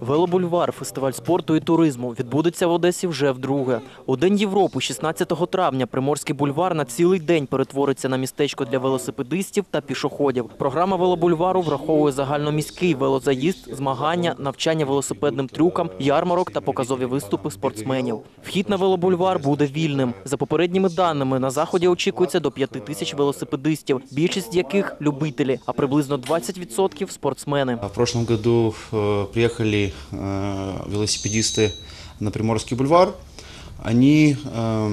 Велобульвар, фестиваль спорту і туризму, відбудеться в Одесі вже вдруге. У День Європи, 16 травня, Приморський бульвар на цілий день перетвориться на містечко для велосипедистів та пішоходів. Програма велобульвару враховує загальноміський велозаїзд, змагання, навчання велосипедним трюкам, ярмарок та показові виступи спортсменів. Вхід на велобульвар буде вільним. За попередніми даними, на заході очікується до 5 тисяч велосипедистів, більшість яких любителі, а приблизно 20% – спортсмени. В прошлом году э, приехали э, велосипедисты на Приморский бульвар. Они э,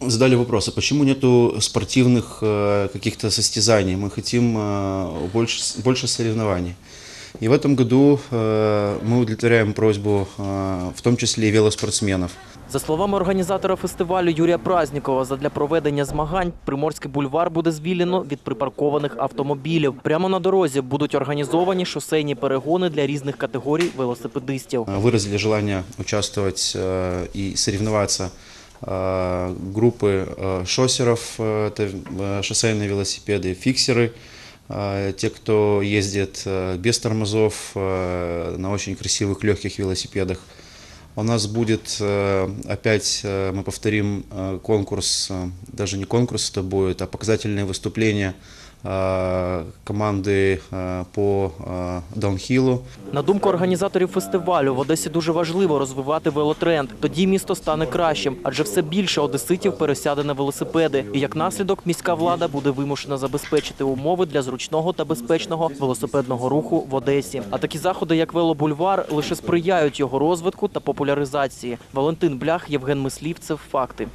задали вопрос, а почему нету спортивных э, каких-то состязаний? Мы хотим э, больше, больше соревнований. И в этом году э, мы удовлетворяем просьбу, э, в том числе и велоспортсменов. За словами організатора фестивалю Юрія Празнікова, задля проведення змагань Приморський бульвар буде звільнено від припаркованих автомобілів. Прямо на дорозі будуть організовані шосейні перегони для різних категорій велосипедистів. Э, выразили желание участвовать э, и соревноваться э, группы э, шоссеров, э, это э, шоссейные велосипеды, фиксеры, э, те, кто ездит э, без тормозов э, на очень красивых легких велосипедах. У нас будет э, опять, э, мы повторим э, конкурс, э, даже не конкурс это будет, а показательные выступления э, команды э, по э, даунхиллу. На думку організаторів фестивалю, в Одесі дуже важливо розвивати велотренд. Тоді місто стане кращим, адже все більше одеситів пересяде на велосипеди. І як наслідок, міська влада буде вимушена забезпечити умови для зручного та безпечного велосипедного руху в Одесі. А такі заходи, як велобульвар, лише сприяють його розвитку та популяризації. Валентин Блях, Євген Мислівцев. Факти.